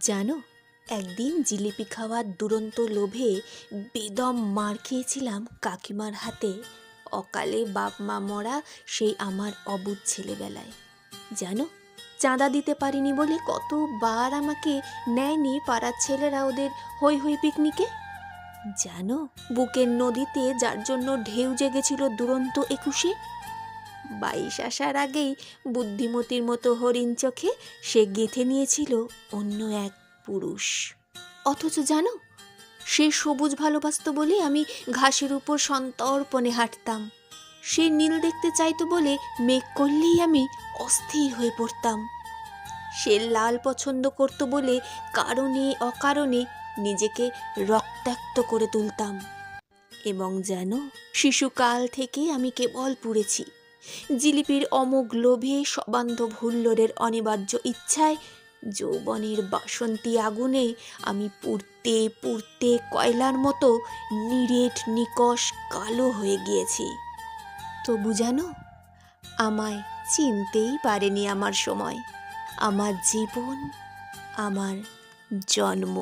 জানো, একদিন জিলিপি খাওয়ার দুরন্ত লোভে বেদম মার খেয়েছিলাম কাকিমার হাতে। অকালে বাপ মা মরা সেই আমার অবুধ ছেলেবেলায়। জানো, চাঁদা দিতে পারিনি বলে কতবার আমাকে নেয়নি পাড়ার ছেলেরা ওদের হই হই পিকনিকে? জানো, বুকের নদীতে যার জন্য ঢেউ জেগেছিল দুরন্ত একুশে? বাইশ আসার আগেই বুদ্ধিমতির মতো হরিণ চোখে সে গেঁথে নিয়েছিল অন্য এক পুরুষ। অথচ জানো, সে সবুজ ভালোবাসতো বলে আমি ঘাসের উপর সন্তর্পণে হাঁটতাম। সে নীল দেখতে চাইতো বলে মেঘ করলেই আমি অস্থির হয়ে পড়তাম। সে লাল পছন্দ করত বলে কারণে অকারণে নিজেকে রক্তাক্ত করে তুলতাম। এবং যেন শিশুকাল থেকে আমি কেবল পুড়েছি। জিলিপির অমোঘ লোভে সবান্ধব হুল্লোড়ের অনিবার্য ইচ্ছায় যৌবনের বাসন্তী আগুনে আমি পুড়তে পুড়তে কয়লার মতো নিরেট নিকষ কালো হয়ে গিয়েছি। তবু জানো আমায় চিনতেই পারেনি আমার সময়, আমার জীবন, আমার জন্ম।